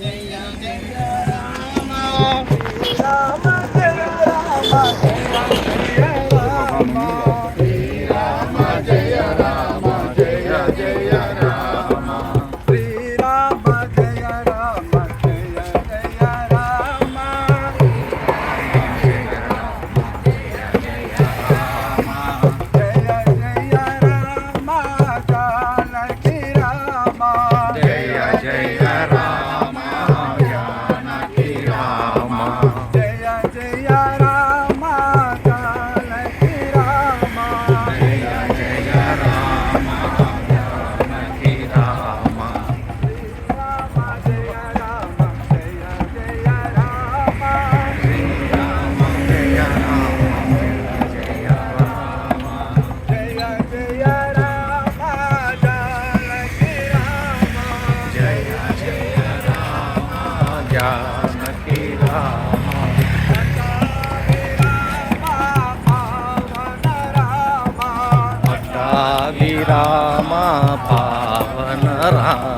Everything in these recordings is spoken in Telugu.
やった! ीरा वीरामा पावन राम।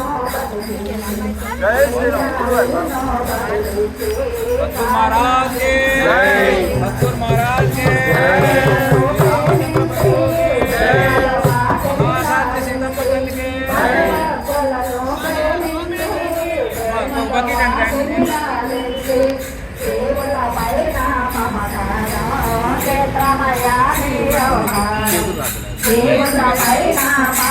जय श्री राम महाराज जय महाराज जय దేవతపై నామ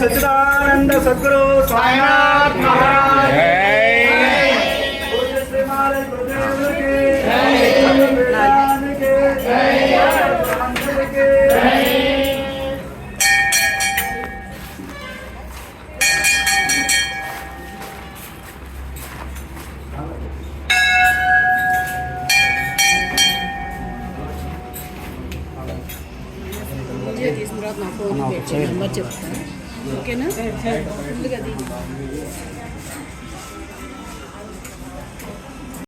सच्चिदानंद सद्गुरु स्वामी తర్వాత నా ఫోన్ నెంబర్ చెప్తాను. ఓకేనా?